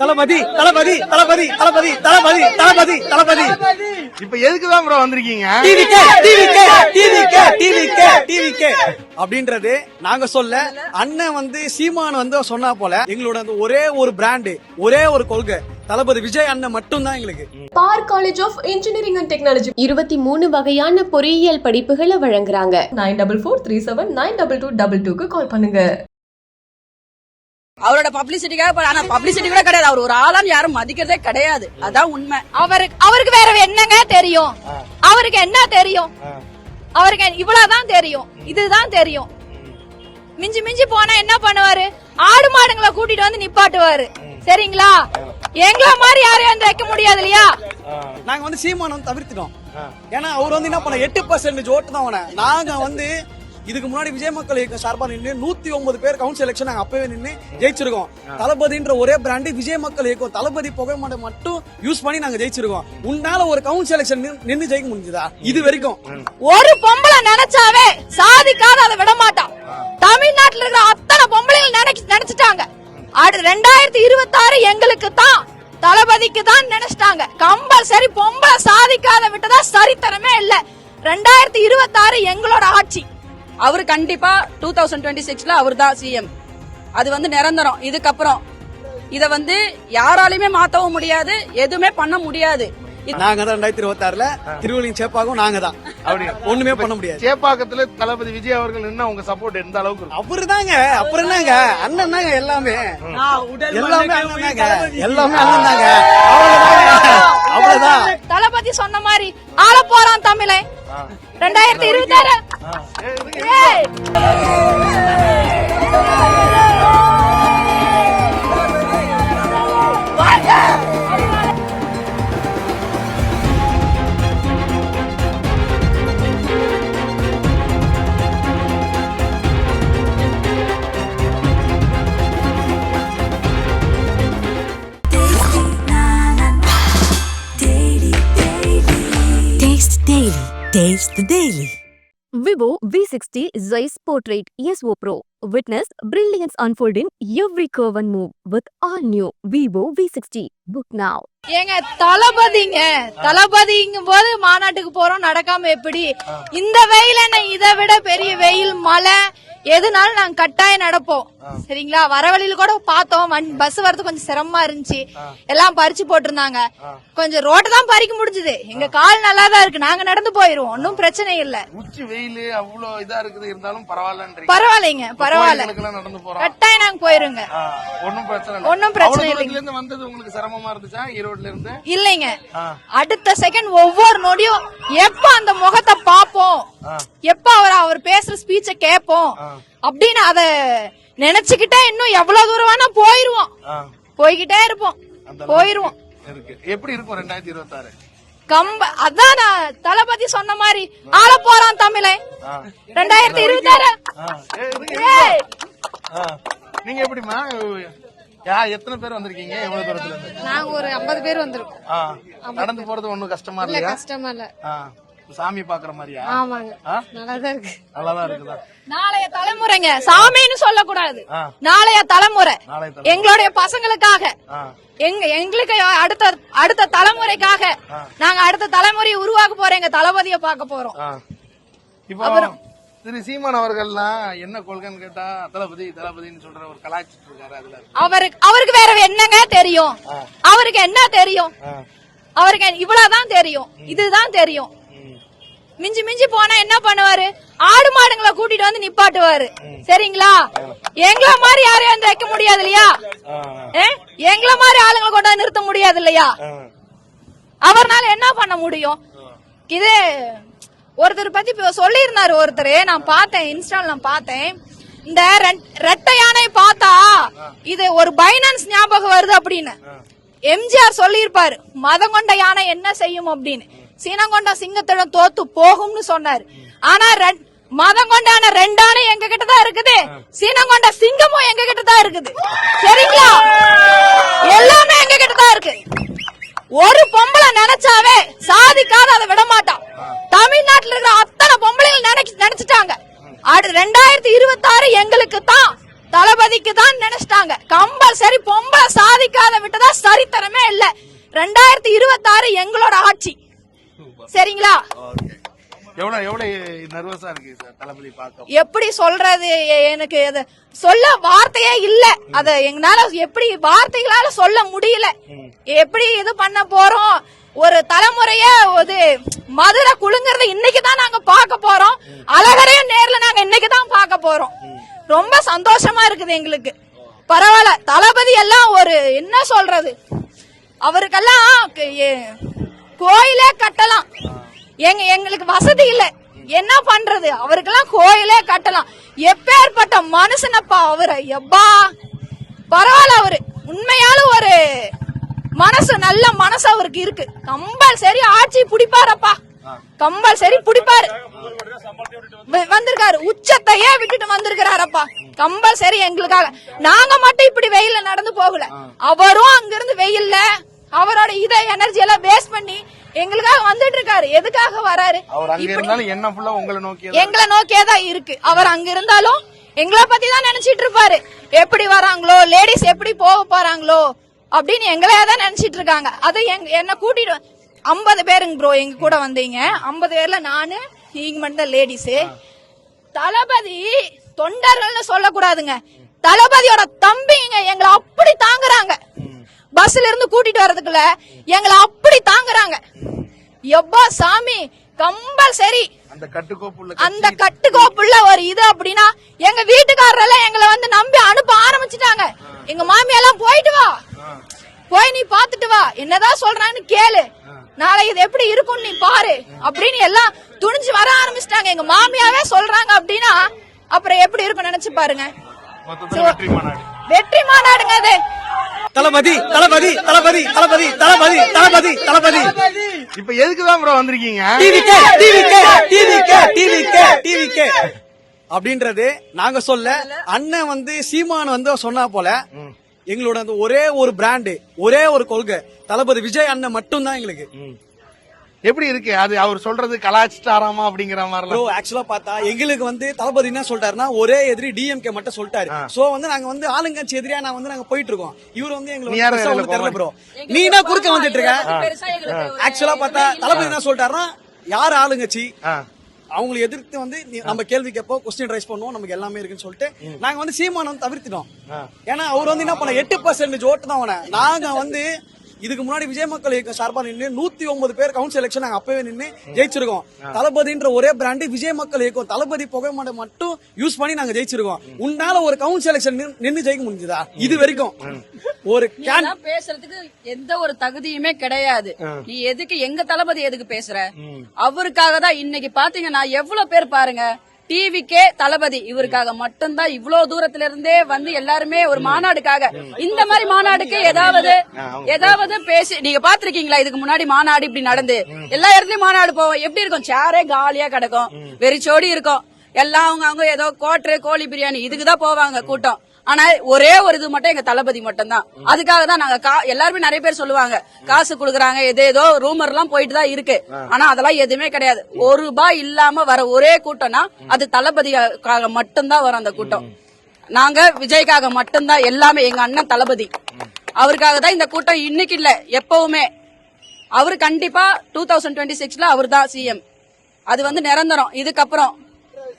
தளபதி தளபதி தளபதி தளபதி தளபதி தளபதி தளபதி. இப்ப எதுக்குதான் ப்ரோ வந்திருக்கீங்க? TVK TVK TVK TVK TVK அப்படின்றது நாங்க சொல்ல அண்ணன் வந்து சீமான் வந்து சொன்னா போல எங்களோட ஒரே ஒரு பிராண்டு ஒரே ஒரு கொள்கை. தளபதி விஜய் அண்ணன் மட்டும்தான் எங்களுக்கு. பார் college of engineering and technology இருபத்தி மூணு வகையான பொறியியல் படிப்புகளை வழங்குறாங்க. Nine double four three seven nine double two double டூக்கு கால் பண்ணுங்க. அவரோட பப்ளிசிட்டிக்காக ப- ஆனா பப்ளிசிட்டி கூட கிடையாது. அவர் ஒரு ஆளான்னு யாரும் மதிக்கிறதே கிடையாது. அதான் உண்மை. அவருக்கு அவருக்கு வேற என்னங்க தெரியும்? அவருக்கு என்ன தெரியும்? அவருக்கு இவ்வளவுதான் தெரியும். இதுதான் தெரியும். மிஞ்சி மிஞ்சி போனா என்ன பண்ணுவாரு? ஆடு மாடுங்களை கூட்டிட்டு வந்து நிப்பாட்டுவாரு. சரிங்களா? எங்கள மாதிரி யாரையும் வந்து வைக்க முடியாது இல்லையா? நாங்க வந்து சீமான் வந்து தவிர்த்துட்டோம். ஏன்னா அவர் வந்து என்ன பண்ண எட்டு பர்சன்டேஜ் ஓட்டு தான் நாங்க வந்து இதுக்கு முன்னாடி விஜய் மக்கள் இயக்கம் சார்பா நின்று நூத்தி ஒன்பது பேர் கவுன்சில் எலெக்ஷன் நாங்க அப்பவே நின்று ஜெயிச்சிருக்கோம். தளபதின்ற ஒரே பிராண்டு விஜய் மக்கள் இயக்கம் தளபதி புகைமடை மட்டும் யூஸ் பண்ணி நாங்க ஜெயிச்சிருக்கோம். உன்னால ஒரு கவுன்சில் எலெக்ஷன் நின்று ஜெயிக்க முடிஞ்சதா? இது வரைக்கும். ஒரு பொம்பளை நினைச்சாவே சாதிக்காத அதை விட மாட்டான் தமிழ்நாட்டுல இருக்கிற அத்தனை பொம்பளைகள் நினைச்சு நினைச்சிட்டாங்க. அடுத்து ரெண்டாயிரத்தி இருபத்தி ஆறு எங்களுக்கு தான் தளபதிக்கு தான் நினைச்சிட்டாங்க. கம்பல்சரி பொம்பளை சாதிக்காத விட்டதா சரித்தனமே இல்ல. ரெண்டாயிரத்தி இருபத்தி ஆறு எங்களோட ஆட்சி. அவர் கண்டிப்பா டூ தௌசண்ட் டுவெண்ட்டி சிக்ஸ்ல அவர் தான் சிஎம் அது வந்து நிரந்தரம். இதுக்கப்புறம் இத வந்து யாராலையுமே மாத்தவும் முடியாது எதுவுமே பண்ண முடியாது. நாங்க தான் ரெண்டாயிரத்தி இருபத்தி ஆறுல திருவள்ளியும் சேப்பாகவும் நாங்க தான்? ஒண்ணுமே பண்ண முடியாது. சேப்பாக்கத்துல தளபதி விஜய் அவர்கள் நின்னா உங்க சப்போர்ட் எந்த அளவுக்கு அவரு தாங்க அப்புறம் என்னங்க? அண்ணன் தாங்க எல்லாமே எல்லாமே அண்ணன் தாங்க எல்லாமே அண்ணன் தாங்க அவ்வளவுதான். தளபதி சொன்ன மாதிரி ஆள போறான் தமிழை. ரெண்டாயிரத்தி இருபத்தி ஆறு the Daily. Vivo V60 Zeiss Portrait ESO Pro. Witness brilliance unfold in every curve and move with all new Vivo V60. Book now. ஏங்க தளபதிங்க தளபதிங்கும் போது மாநாட்டுக்கு போறோம் நடக்காம எப்படி? இந்த வெயில் என்ன இதை விட பெரிய வெயில் மழை? எதுனாலும் நாங்க கட்டாயம் நடப்போம். சரிங்களா? வர வழியில கூட பார்த்தோம் பஸ் வரது கொஞ்சம் சிரமமா இருந்துச்சு. எல்லாம் பறிச்சு போட்டிருந்தாங்க. கொஞ்சம் ரோட்டை தான் பறிக்க முடிஞ்சது. எங்க கால் நல்லா தான் இருக்கு. நாங்க நடந்து போயிருவோம். ஒன்னும் பிரச்சனை இல்ல. உச்சி வெயில் அவ்வளவு இதா இருக்குது. இருந்தாலும் பரவாயில்லன்றீங்க. பரவாயில்லைங்க. பரவாயில்ல. நடந்து போறோம் கட்டாயம் நாங்க போயிருங்க ஒண்ணும் பிரச்சனை இல்ல. ஒண்ணும் பிரச்சனை இருந்து வந்தது உங்களுக்கு சிரமமா இருந்துச்சா? ஈரோட்ல இருந்து? இல்லைங்க. அடுத்த செகண்ட் ஒவ்வொரு நொடியும் எப்ப அந்த முகத்தை பாப்போம் எப்ப அவர் அவர் பேசுற ஸ்பீச்ச கேப்போம் அப்படின்னு அத நினைச்சுக்கிட்டே இன்னும் எவ்வளவு தூரம் வேணா போயிருவோம். போய்கிட்டே இருப்போம். போயிருவோம். இருக்கு. எப்படி இருக்கும் ரெண்டாயிரத்தி இருபத்தி ஆறு கம்ப அதான் தளபதி சொன்ன மாதிரி ஆள போறான் தமிழை ரெண்டாயிரத்தி இருபத்தி ஆறு நீங்க எப்படிமா யா எத்தனை பேர் வந்திருக்கீங்க? எவ்வளவு தூரத்துல நாங்க ஒரு ஐம்பது பேர் வந்திருக்கோம். நடந்து போறது ஒண்ணும் கஷ்டமா இல்ல கஷ்டமா இல்ல. ஆ, சாமி பாக்குற மாதிரியா? ஆமாங்க? நல்லாதான் இருக்கு. நல்லாதான் இருக்குதா? நாளைய தலைமுறைங்க சாமின்னு சொல்லக்கூடாது. நாளைய தலைமுறை. தலைமுறை. எங்களுடைய பசங்களுக்காக. எங்க எங்களுக்கு அடுத்த அடுத்த தலைமுறைக்காக. நாங்க அடுத்த தலைமுறையை உருவாக்க போறோம் எங்க தளபதிய பார்க்க போறோம். இப்போ திரு சீமான் அவர்கள்லாம் என்ன கொள்கைன்னு கேட்டா தளபதி தளபதின்னு சொல்ற ஒரு கலாச்சிட்டு இருக்காரு அதுல. அவருக்கு அவருக்கு வேற என்னங்க தெரியும்? அவருக்கு என்ன தெரியும்? அவருக்கு இவ்வளவுதான் தெரியும். இதுதான் தெரியும். மிஞ்சி மிஞ்சி போனா என்ன பண்ணுவாரு? ஆடு மாடுங்களை கூட்டிட்டு வந்து நிப்பாட்டுவாரு. சரிங்களா? எங்கள மாதிரி யாரையும் வந்து வைக்க முடியாது இல்லையா? எங்கள மாதிரி ஆளுங்களை கொண்டு நிறுத்த முடியாது இல்லையா? அவர்னால என்ன பண்ண முடியும்? இது ஒருத்தர் பத்தி சொல்லியிருந்தாரு ஒருத்தர். நான் பார்த்தேன் இன்ஸ்டால நான் பார்த்தேன். இந்த ரெட்- ரெட்டை யானை பார்த்தா இது ஒரு பைனான்ஸ் ஞாபகம் வருது அப்படின்னு. எம்ஜிஆர் சொல்லியிருப்பாரு மதம் கொண்ட யானை என்ன செய்யும்? அப்படின்னு. சீனங்கொண்டா சிங்கத்திடம் தோத்து போகும்னு சொன்னார். ஆனா ரெட்- மதம் கொண்டான ரெண்டானு எங்க கிட்ட தான் இருக்குது. சீனம் கொண்ட சிங்கமும் எங்க கிட்ட தான் இருக்குது. சரிங்களா? எல்லாமே எங்க கிட்ட தான் இருக்கு. ஒரு பொம்பளை நினைச்சாவே சாதிக்காத அதை விட மாட்டான் தமிழ்நாட்டில் இருக்கிற அத்தனை பொம்பளைகள் நினைச்சு நினைச்சிட்டாங்க. அடுத்து ரெண்டாயிரத்தி இருபத்தி ஆறு எங்களுக்கு தான் தளபதிக்கு தான் நினைச்சிட்டாங்க. கம்பல்சரி பொம்பளை சாதிக்காத விட்டதா சரித்தரமே இல்ல. ரெண்டாயிரத்தி இருபத்தாறு எங்களோட ஆட்சி. சரிங்களா? எவ்வளவு எவ்வளவு நர்வஸா இருக்கு சார் தளபதி பார்க்க? எப்படி சொல்றது? எனக்கு அது சொல்ல வார்த்தையே இல்ல. அத எங்களால எப்படி வார்த்தைகளால சொல்ல முடியல. எப்படி இது பண்ண போறோம்? ஒரு தலைமுறைய ஒரு மதுரை குலுங்கறத இன்னைக்கு தான் நாங்க பார்க்க போறோம். அழகரையும் நேர்ல நாங்க இன்னைக்கு தான் பார்க்க போறோம். ரொம்ப சந்தோஷமா இருக்குது எங்களுக்கு. பரவாயில்ல. தளபதி எல்லாம் ஒரு என்ன சொல்றது? அவருக்கெல்லாம் கோயிலே கட்டலாம். எங்க எங்களுக்கு வசதி இல்ல. என்ன பண்றது? அவருக்கெல்லாம் கோயிலே கட்டலாம். எப்பேற்பட்ட மனுஷனப்பா அவரு? எப்பா? பரவாயில்ல அவரு. உண்மையால ஒரு மனசு நல்ல மனசு அவருக்கு இருக்கு. கம்பல்சரி ஆட்சி பிடிப்பாரப்பா. கம்பல்சரி பிடிப்பாரு. வந்திருக்காரு. உச்சத்தையே விட்டுட்டு வந்திருக்கிறாரப்பா. கம்பல்சரி எங்களுக்காக. நாங்க மட்டும் இப்படி வெயில்ல நடந்து போகல. அவரும் அங்கிருந்து வெயில்ல அவரோட இத எனர்ஜி எல்லாம் வேஸ்ட் பண்ணி எங்களுக்காக வந்துட்டு இருக்காரு. எதுக்காக வராரு? அவர் அங்க இப்படி- இருந்தாலும் என்ன ஃபுல்லா உங்களை நோக்கி எங்களை நோக்கியே தான் இருக்கு. அவர் அங்க இருந்தாலும் எங்களை பத்தி தான் நினைச்சிட்டு இருப்பாரு. எப்படி வராங்களோ லேடிஸ் எப்படி போக போறாங்களோ அப்படின்னு எங்களையே தான் நினைச்சிட்டு இருக்காங்க. அதை என்ன கூட்டிட்டு ஐம்பது பேருங்க ப்ரோ எங்க கூட வந்தீங்க. ஐம்பது பேர்ல நானு நீங்க மட்டும் லேடிஸ் தளபதி தொண்டர்கள்னு சொல்லக்கூடாதுங்க. தளபதியோட தம்பிங்க எங்களை அப்படி தாங்குறாங்க. பஸ்ல இருந்து கூட்டிட்டு வர்றதுக்குள்ள எங்களை அப்படி தாங்குறாங்க. எப்பா சாமி கம்பல்சரி. அந்த கட்டுக்கோப்புள்ள அந்த கட்டுக்கோப்புள்ள ஒரு இது அப்படின்னா எங்க வீட்டுக்காரரெல்லாம் எங்களை வந்து நம்பி அனுப்ப ஆரம்பிச்சுட்டாங்க. எங்க மாமியெல்லாம் போயிட்டு வா. போய் நீ பாத்துட்டு வா. என்னதான் சொல்றான்னு கேளு. நாளை இது எப்படி இருக்கும் நீ பாரு. அப்படின்னு எல்லாம் துணிஞ்சு வர ஆரம்பிச்சிட்டாங்க. எங்க மாமியாவே சொல்றாங்க அப்படின்னா அப்புறம் எப்படி இருக்கும் நினைச்சு பாருங்க. வெற்றி மாநாடு வெற்றி மாநாடுங்க அது. தளபதி தளபதி தளபதி தளபதி தளபதி தளபதி தளபதி. இப்ப எதுக்கு தான் ப்ரோ வந்திருக்கீங்க? டிவிக்கே டிவிக்கே டிவிக்கே டிவிக்கே டிவிக்கே அப்படின்றது நாங்க சொல்ல அண்ணன் வந்து சீமான் வந்து சொன்னா போல எங்களோட அந்த ஒரே ஒரு பிராண்டு ஒரே ஒரு கொள்கை. தளபதி விஜய் அண்ணன் மட்டும்தான் எங்களுக்கு. எப்படி இருக்கு? அது அவர் சொல்றது கலாச்சிட்டாராமா அப்படிங்கிற ப்ரோ மாதிரிலாம் ஆக்சுவலா பார்த்தா எங்களுக்கு வந்து தளபதி என்ன சொல்லிட்டாருன்னா ஒரே எதிரி டிஎம்கே மட்டும் சொல்லிட்டாரு. சோ வந்து நாங்க வந்து ஆளுங்கட்சி எதிரியா நான் வந்து நாங்க போயிட்டு இருக்கோம். இவர் வந்து எங்களுக்கு தெரியல? ப்ரோ நீ என்ன குறுக்க வந்துட்டு இருக்க? ஆக்சுவலா பார்த்தா தளபதி என்ன சொல்லிட்டாருன்னா யார் ஆளுங்கட்சி. அவங்களை எதிர்த்து வந்து நீ- நம்ம கேள்வி கேட்போம் கொஸ்டின் ரைஸ் பண்ணுவோம் நமக்கு எல்லாமே இருக்குன்னு சொல்லிட்டு நாங்க வந்து சீமான் வந்து தவிர்த்திட்டோம். ஏன்னா அவர் வந்து என்ன பண்ண எட்டு பர்சன்டேஜ் ஓட்டு தான் அவனை. நாங்க வந்து இதுக்கு முன்னாடி விஜய் மக்கள் இயக்கம் சார்பா நின்று நூத்தி ஒன்பது பேர் கவுன்சில் எலெக்ஷன் நாங்க அப்பவே நின்று ஜெயிச்சிருக்கோம். தளபதின்ற ஒரே பிராண்டு விஜய் மக்கள் இயக்கம் தளபதி புகை மாட்டை மட்டும் யூஸ் பண்ணி நாங்க ஜெயிச்சிருக்கோம். உன்னால ஒரு கவுன்சில் எலெக்ஷன் நின்று ஜெயிக்க முடிஞ்சதா? இது வரைக்கும். ஒரு பேசுறதுக்கு எந்த ஒரு தகுதியுமே கிடையாது. நீ எதுக்கு எங்க தளபதி எதுக்கு பேசுற? அவருக்காக தான் இன்னைக்கு பாத்தீங்கன்னா எவ்வளவு பேர் பாருங்க டிவிக்கே தளபதி. இவருக்காக மட்டும்தான் இவ்வளவு தூரத்துல இருந்தே வந்து எல்லாருமே ஒரு மாநாடுக்காக. இந்த மாதிரி மாநாடுக்கு ஏதாவது ஏதாவது பேசி நீங்க பாத்திருக்கீங்களா இதுக்கு முன்னாடி மாநாடு இப்படி நடந்து. எல்லா இடத்துலயும் மாநாடு போவோம் எப்படி இருக்கும்? சேரே காலியா கிடக்கும். வெறிச்சோடி இருக்கும். எல்லாம் அவங்க அவங்க ஏதோ கோட்டரு கோழி பிரியாணி இதுக்கு தான் போவாங்க கூட்டம். ஆனா ஒரே ஒரு இது மட்டும் எங்க தளபதி மட்டும் தான் அதுக்காக தான் நாங்க எல்லாருமே நிறைய பேர் சொல்லுவாங்க. காசு குடுக்குறாங்க எது ஏதோ ரூமர் எல்லாம் போயிட்டு தான் இருக்கு. ஆனா அதெல்லாம் எதுவுமே கிடையாது. ஒரு ரூபாய் இல்லாம வர ஒரே கூட்டம்னா அது தளபதிக்காக மட்டும்தான் வரும் அந்த கூட்டம். நாங்க விஜய்க்காக மட்டும்தான் எல்லாமே எங்க அண்ணன் தளபதி. அவருக்காக தான் இந்த கூட்டம் இன்னைக்கு இல்ல எப்பவுமே. அவரு கண்டிப்பா டூ தௌசண்ட் டுவெண்ட்டி சிக்ஸ்ல அவர் தான் சிஎம் அது வந்து நிரந்தரம். இதுக்கப்புறம்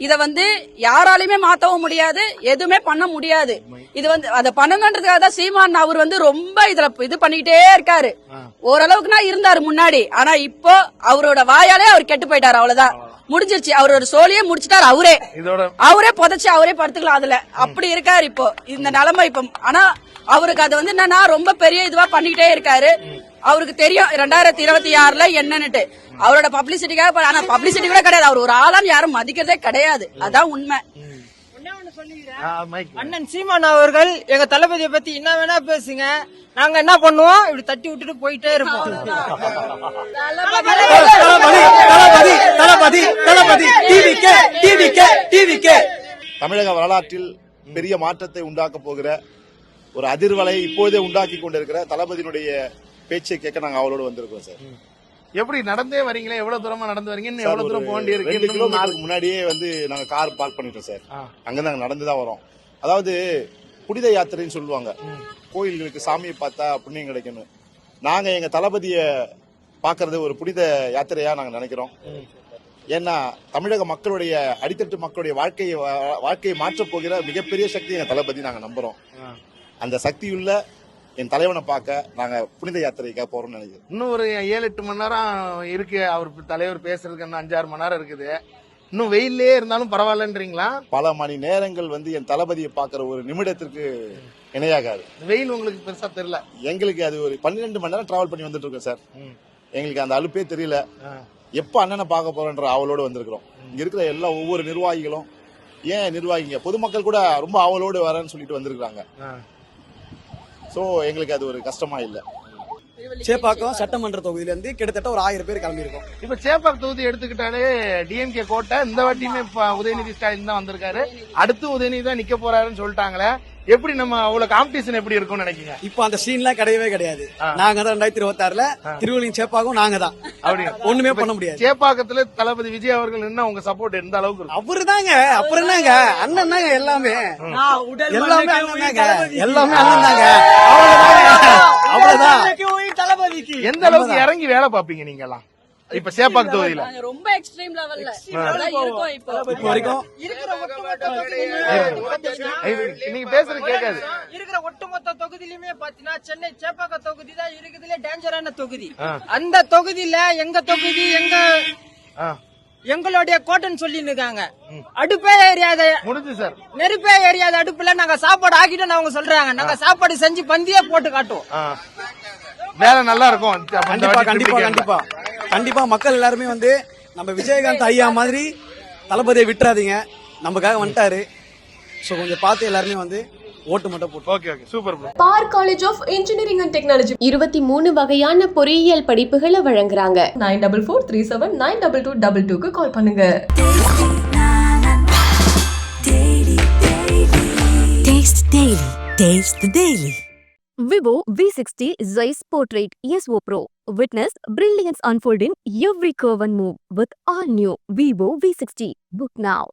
இத வந்து யாராலையுமே மாத்தவும் முடியாது எதுவுமே பண்ண முடியாது. இது வந்து அதை பண்ணணுன்றதுக்காக தான் சீமான் அவர் வந்து ரொம்ப இதுல இது பண்ணிக்கிட்டே இருக்காரு. ஓரளவுக்குனா இருந்தாரு முன்னாடி ஆனா இப்போ அவரோட வாயாலே அவர் கெட்டு போயிட்டாரு அவ்வளவுதான். முடிஞ்சிருச்சு அவரோட சோழியே முடிச்சிட்டாரு அவரே. அவரே புதைச்சு அவரே படுத்துக்கலாம் அதுல. அப்படி இருக்காரு இப்போ. இந்த நிலைமை இப்போ ஆனா அவருக்கு அது வந்து என்னன்னா ரொம்ப பெரிய இதுவா பண்ணிக்கிட்டே இருக்காரு. அவருக்கு தெரியும் ரெண்டாயிரத்தி இருபத்தி ஆறுல என்னன்னுட்டு. அவரோட பப்ளிசிட்டிக்காக ஆனா பப்ளிசிட்டி கூட கிடையாது. அவர் ஒரு ஆளான்னு யாரும் மதிக்கிறதே கிடையாது. அதான் உண்மை. அண்ணன் சீமான் அவர்கள் எங்க தளபதியை பத்தி என்ன வேணா பேசுங்க. நாங்க என்ன பண்ணுவோம்? இப்படி தட்டி விட்டுட்டு போயிட்டே இருப்போம். தளபதி. தளபதி தளபதி தளபதி டிவிக்கே டிவிக்கே டிவிக்கே தமிழக வரலாற்றில் பெரிய மாற்றத்தை உண்டாக்க போகிற ஒரு அதிர்வலை இப்போதே உண்டாக்கி கொண்டிருக்கிற தளபதியினுடைய பேச்சை கேட்க நாங்க அவளோட வந்திருக்கோம் சார். எப்படி நடந்தே வரீங்களா? எவ்வளவு தூரமா நடந்து வரீங்க? இன்னும் எவ்வளவு தூரம் போக வேண்டி ரெண்டு கிலோமீட்டருக்கு முன்னாடியே வந்து நாங்க கார் பார்க் பண்ணிட்டோம் சார். அங்க நாங்க நடந்து தான் வரோம். அதாவது புனித யாத்திரைன்னு சொல்லுவாங்க. கோயில்களுக்கு சாமியை பார்த்தா புண்ணியம் கிடைக்கும்னு நாங்க எங்க தளபதியை பார்க்கறது ஒரு புனித யாத்திரையா நாங்க நினைக்கிறோம். ஏன்னா தமிழக மக்களுடைய அடித்தட்டு மக்களுடைய வாழ்க்கையை வாழ்க்கையை மாற்றப் போகிற மிகப்பெரிய சக்தி எங்க தளபதி நாங்க நம்புறோம். அந்த சக்தியுள்ள என் தலைவனை பார்க்க நாங்க புனித யாத்திரைக்காக போறோம்னு நினைக்கிறோம் இன்னும் ஒரு ஏழு எட்டு மணி நேரம் இருக்கு. அவர் தலைவர் பேசுறதுக்கு இன்னும் அஞ்சாறு மணி நேரம் இருக்குது. இன்னும் வெயிலே இருந்தாலும் பரவாயில்லன்றீங்களா? பல மணி நேரங்கள் வந்து என் தளபதியை பார்க்குற ஒரு நிமிடத்திற்கு இணையாகாது. வெயில் உங்களுக்கு பெருசா தெரியல. எங்களுக்கு அது ஒரு பன்னிரெண்டு மணி நேரம் டிராவல் பண்ணி வந்துட்டு இருக்கோம் சார். எங்களுக்கு அந்த அலுப்பே தெரியல. எப்ப அண்ணனை பார்க்க போறோன்ற ஆவலோடு வந்திருக்கிறோம். இங்க இருக்கிற எல்லா ஒவ்வொரு நிர்வாகிகளும் ஏன் நிர்வாகிங்க? பொதுமக்கள் கூட ரொம்ப ஆவலோடு வரேன்னு சொல்லிட்டு வந்திருக்காங்க சோ எங்களுக்கு அது ஒரு கஷ்டமா இல்ல. சேப்பாக்கம் சட்டமன்ற தொகுதியில இருந்து கிட்டத்தட்ட ஒரு ஆயிரம் பேர் கிளம்பியிருக்கோம். இப்ப சேப்பாக் தொகுதி எடுத்துக்கிட்டாலே டிஎம்கே கோட்டை இந்த வாட்டியுமே உதயநிதி ஸ்டாலின் தான் வந்திருக்காரு. அடுத்து உதயநிதி தான் நிக்க போறாருன்னு சொல்லிட்டாங்களே. எப்படி நம்ம அவ்வளவு காம்படிஷன் எப்படி இருக்கும்னு நினைக்கீங்க இப்போ அந்த சீன்லாம் கிடையவே கிடையாது. நாங்க தான் ரெண்டாயிரத்தி இருபத்தி ஆறுல திருவள்ளியும் சேப்பாகும் நாங்க தான். அப்படி ஒண்ணுமே பண்ண முடியாது. சேப்பாக்கத்துல தளபதி விஜய் அவர்கள் நின்னா உங்க சப்போர்ட் எந்த அளவுக்கு இருக்கும்? அவருதாங்க அப்புறம் என்னங்க? அண்ணன் தாங்க எல்லாமே. எல்லாமே அண்ணன் தாங்க. எல்லாமே அண்ணன் தாங்க. அவ்வளவுதான். தளபதிக்கு. எந்த அளவுக்கு இறங்கி வேலை பாப்பீங்க நீங்க எல்லாம் இப்ப சேப்பாக் தொகுதியில. ரொம்ப எக்ஸ்ட்ரீம் லெவல்ல இருக்கோம் இப்போ. வரைக்கும். இருக்கிற ஒட்டுமொத்த தொகுதியிலுமே நீங்க பேசுறது கேட்காது இருக்கிற ஒட்டுமொத்த தொகுதியிலுமே பாத்தீங்கன்னா சென்னை சேப்பாக்க தொகுதி தான் இருக்குதுல டேஞ்சரான தொகுதி. அந்த தொகுதியில எங்க தொகுதி எங்க எங்களுடைய கோட்டைன்னு சொல்லி இருக்காங்க. அடுப்பே எரியாத முடிஞ்சு சார். நெருப்பே எரியாத அடுப்புல நாங்க சாப்பாடு ஆக்கிட்டோம் அவங்க சொல்றாங்க. நாங்க சாப்பாடு செஞ்சு பந்தியே போட்டு காட்டுவோம். வேலை நல்லா இருக்கும். கண்டிப்பா கண்டிப்பா கண்டிப்பா. கண்டிப்பா மக்கள் எல்லாருமே வந்து நம்ம விஜயகாந்த் ஐயா மாதிரி தளபதியை விட்டுறாதீங்க. நமக்காக வந்துட்டாரு. சோ கொஞ்சம் பார்த்து எல்லாருமே வந்து ஓட்டு மட்டும் போட்டு. Okay okay super bro college of engineering and technology. இருபத்தி மூணு வகையான பொறியியல் படிப்புகளை வழங்குறாங்க. Nine double four three seven nine double two double டூக்கு கால் பண்ணுங்க. Taste Daily. Taste the Daily. Vivo V60 Zeiss Portrait ESO Pro. Witness brilliance unfold in every curve and move with all new Vivo V60. Book now.